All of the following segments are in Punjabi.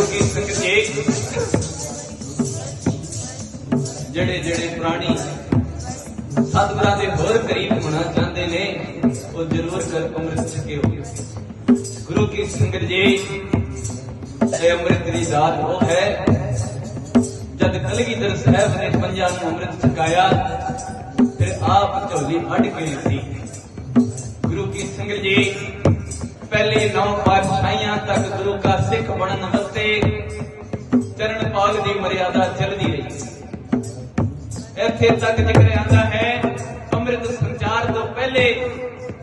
ਗੁਰੂ ਕੀ ਸੰਗਤ ਜੀ ਜਿਹੜੇ ਜਿਹੜੇ ਪ੍ਰਾਣੀ ਸਤਿਗੁਰਾਂ ਦੇ ਹੋਰ ਕਰੀਬ ਹੋਣਾ ਚਾਹੁੰਦੇ ਨੇ, ਉਹ ਜ਼ਰੂਰ ਕਰ ਅੰਮ੍ਰਿਤ ਛਕਿਓ। ਗੁਰੂ ਕੀ ਸੰਗਤ ਜੀ, ਇਹ ਅੰਮ੍ਰਿਤ ਦੀ ਦਾਤ ਉਹ ਹੈ, ਜਦ ਕਲਗੀਧਰ ਸਾਹਿਬ ਨੇ ਪੰਜਾਂ ਨੂੰ ਅੰਮ੍ਰਿਤ ਛਕਾਇਆ ਫਿਰ ਆਪ ਝੋਲੀ ਫੜ ਕੇ ਸੀ ਗੁਰੂ ਕੀ ਸੰਗਤ ਜੀ ਪਹਿਲੇ ਨੌ ਪਾਤਸ਼ਾਹੀਆਂ ਤੱਕ ਗੁਰੂ ਕਾ ਸਿੱਖ ਬਣਨ ਵਾਸਤੇ ਚਰਨ ਪਾਲ ਦੀ ਮਰਿਆਦਾ ਚੱਲਦੀ ਰਹੀ। ਇੱਥੇ ਤੱਕ ਜ਼ਿਕਰ ਆਂਦਾ ਹੈ, ਅੰਮ੍ਰਿਤ ਸੰਚਾਰ ਤੋਂ ਪਹਿਲੇ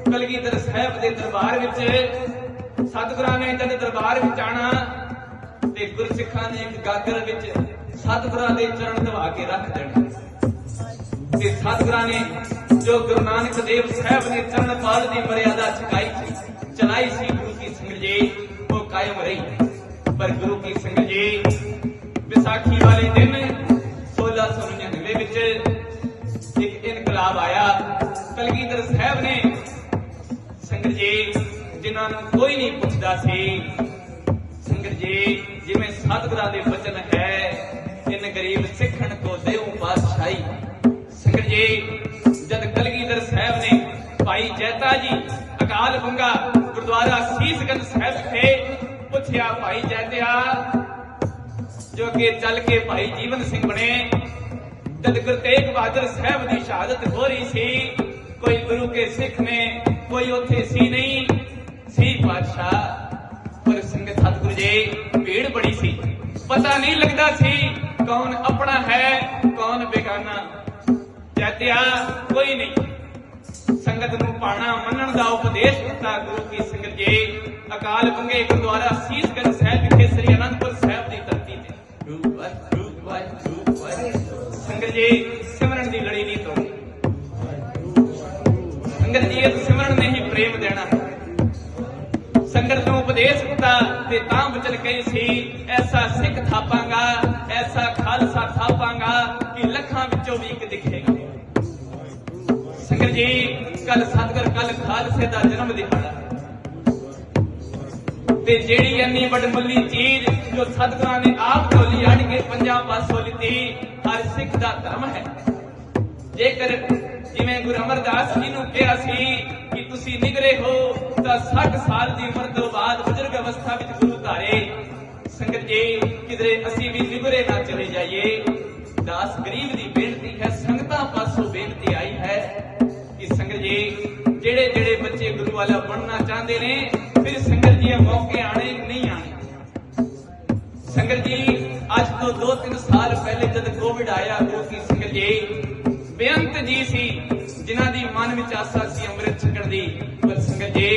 ਕਲਗੀਧਰ ਸਾਹਿਬ ਦੇ ਦਰਬਾਰ ਵਿੱਚ, ਸਤਿਗੁਰਾਂ ਨੇ ਜਦ ਦਰਬਾਰ ਵਿੱਚ ਆਣਾ ਤੇ ਗੁਰਸਿੱਖਾਂ ਨੇ ਇੱਕ ਗਾਗਰ ਵਿੱਚ ਸਤਿਗੁਰਾਂ ਦੇ ਚਰਨ ਦਵਾ ਕੇ ਰੱਖ ਦੇਣੇ। ਤੇ ਸਤਿਗੁਰਾਂ ਨੇ ਜੋ ਗੁਰੂ ਨਾਨਕ ਦੇਵ ਸਾਹਿਬ ਨੇ ਚਰਨ ਪਾਲ ਦੀ ਮਰਿਆਦਾ ਚਕਾਈ ਸੀ ਚਲਾਈ ਸੀ ਗੁਰੂ ਕੀ ਸੰਗਤ ਜੀ, ਉਹ ਕਾਇਮ ਰਹੀ। ਪਰ ਗੁਰੂ ਕੀ ਸੰਗਤ ਜੀ, ਵਿਸਾਖੀ ਵਾਲੇ ਦਿਨ 1699 ਵਿੱਚ ਇੱਕ ਇਨਕਲਾਬ ਆਇਆ। ਕਲਗੀਧਰ ਸਾਹਿਬ ਨੇ ਸੰਗਤ ਜੀ, ਜਿਨ੍ਹਾਂ ਨੂੰ ਕੋਈ ਨਹੀਂ ਪੁੱਛਦਾ ਸੀ, ਸੰਗਤ ਜੀ, ਜਿਵੇਂ ਸਤਿਗੁਰਾਂ ਦੇ ਵਚਨ ਹੈ, ਇਨ ਗਰੀਬ ਸਿੱਖਣ ਕੋ ਦੇਉ ਪਾਤਸ਼ਾਹੀ ਸੰਗਤ ਜੀ, ਜਦ ਕਲਗੀਧਰ ਸਾਹਿਬ ਨੇ ਭਾਈ ਜੈਤਾ ਜੀ ਅਕਾਲ ਬੰਗਾ ਗੁਰਦੁਆਰਾ ਸੀਸਗੰਜ ਸਾਹਿਬ ਵਿਖੇ ਪੁੱਛਿਆ ਭਾਈ ਜੈਤਿਆ, ਜੋ ਕਿ ਚੱਲ ਕੇ ਭਾਈ ਜੀਵਨ ਸਿੰਘ ਬਣੇ। ਜਦ ਗੁਰੂ ਤੇਗ ਬਹਾਦਰ ਸਾਹਿਬ ਦੀ ਸ਼ਹਾਦਤ ਹੋ ਰਹੀ ਸੀ, ਕੋਈ ਗੁਰੂ ਕੇ ਸਿੱਖ ਨੇ, ਕੋਈ ਉੱਥੇ ਸੀ ਨਹੀਂ, ਸੀ ਪਾਤਸ਼ਾਹ। ਪਰ ਸੰਗਤ ਸਤਿਗੁਰੂ ਜੀ, ਭੀੜ ਬੜੀ ਸੀ। ਪਤਾ ਨਹੀਂ ਲੱਗਦਾ ਸੀ ਕੌਣ ਆਪਣਾ ਹੈ, ਕੌਣ ਬੇਗਾਨਾ। ਜੈਤਿਆ, ਕੋਈ ਨਹੀਂ। ਸੰਗਤ ਨੂੰ ਪਾਣਾ, ਮੰਨਣ ਦਾ ਉਪਦੇਸ਼ ਦਿੱਤਾ ਗੁਰੂ ਕੀ ਸੰਗਤ ਜੀ। ਅਕਾਲ ਬੰਗੇ ਗੁਰਦੁਆਰਾ ਸੀਸਗੰਜ ਸਾਹਿਬ ਵਿਖੇ ਸ੍ਰੀ ਅਨੰਦਪੁਰ ਸਾਹਿਬ ਦੀ ਧਰਤੀ ਤੇ। ਰੂਪ ਵਾਹਿ- ਰੂਪ ਵਾਹਿ- ਰੂਪ ਵਾਹਿ। ਸੰਗਤ ਜੀ, ਸਿਮਰਨ ਦੀ ਲੜੀ ਨਹੀਂ ਤੋੜੀ। ਸੰਗਤ ਜੀ ਸਿਮਰਨ ਨੇ ਹੀ ਪ੍ਰੇਮ ਦੇਣਾ ਹੈ। ਸੰਗਤ ਨੂੰ ਉਪਦੇਸ਼ ਦਿੱਤਾ ਤੇ ਤਾਂ ਬਚਨ ਕਹੀ ਸੀ, ਐਸਾ ਸਿੱਖ ਥਾਪਾਂਗਾ, ਐਸਾ ਖਾਲਸਾ ਥਾਪਾਂਗਾ ਕਿ ਲੱਖਾਂ ਵਿੱਚੋਂ ਵੀ ਇੱਕ ਦਿਖੇਗਾ। ਸੰਗਤ ਜੀ ਕੱਲ ਸਤਗੁਰ, ਕੱਲ ਖਾਲਸੇ ਦਾ ਜਨਮ ਦਿਹਾੜਾ ਤੇ ਜਿਹੜੀ ਇੰਨੀ ਵੱਡਮੁੱਲੀ ਚੀਜ਼ ਜੋ ਸਤਿਗੁਰਾਂ ਨੇ ਆਪ ਢੋਲੀ ਅੜ ਕੇ ਪੰਜਾਬ ਪਾਸੋਂ ਲਿੱਤੀ, ਹਰ ਸਿੱਖ ਦਾ ਧਰਮ ਹੈ। ਜੇਕਰ ਜਿਵੇਂ ਗੁਰੂ ਅਮਰਦਾਸ ਜੀ ਨੂੰ ਕਿਹਾ ਸੀ ਕਿ ਤੁਸੀਂ ਨਿਗਰੇ ਹੋ, ਤਾਂ 60 ਸਾਲ ਦੀ ਉਮਰ ਤੋਂ ਬਾਅਦ ਬਜ਼ੁਰਗ ਅਵਸਥਾ ਵਿੱਚ ਗੁਰੂ ਧਾਰੇ। ਸੰਗਤ ਜੀ, ਕਿਧਰੇ ਅਸੀਂ ਵੀ ਨਿਗਰੇ ਨਾ ਚਲੇ ਜਾਈਏ। ਦਾਸ ਗਰੀਬ ਵਾਲਾ ਬਣਨਾ ਚਾਹੁੰਦੇ ਨੇ, ਫਿਰ ਸੰਗਤ ਜੀ ਇਹ ਮੌਕੇ ਆਣੇ ਨਹੀਂ ਆਣੇ ਸੰਗਤ ਜੀ, ਅੱਜ ਤੋਂ 2-3 ਸਾਲ ਪਹਿਲੇ ਜਦ ਕੋਵਿਡ ਆਇਆ ਗੁਰੂ ਕੀ ਸੰਗਤ ਜੀ, ਬੇਅੰਤ ਜੀ ਸੀ, ਜਿਨ੍ਹਾਂ ਦੀ ਮਨ ਵਿੱਚ ਆਸਾ ਸੀ ਅੰਮ੍ਰਿਤ ਛਕਣ ਦੀ। ਪਰ ਸੰਗਤ ਜੀ,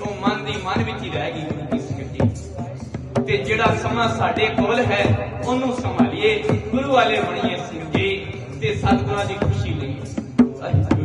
ਉਹ ਮਨ ਦੀ ਮਨ ਵਿੱਚ ਹੀ ਰਹਿ ਗਈ ਸੰਗਤ ਜੀ। ਤੇ ਜਿਹੜਾ ਸਮਾਂ ਸਾਡੇ ਕੋਲ ਹੈ, ਉਹਨੂੰ ਸੰਭਾਲੀਏ, ਗੁਰੂ ਵਾਲੇ ਬਣੀਏ ਸਿੰਘ ਜੀ, ਤੇ ਸਤਿਗੁਰਾਂ ਦੀ ਖੁਸ਼ੀ ਲਈਏ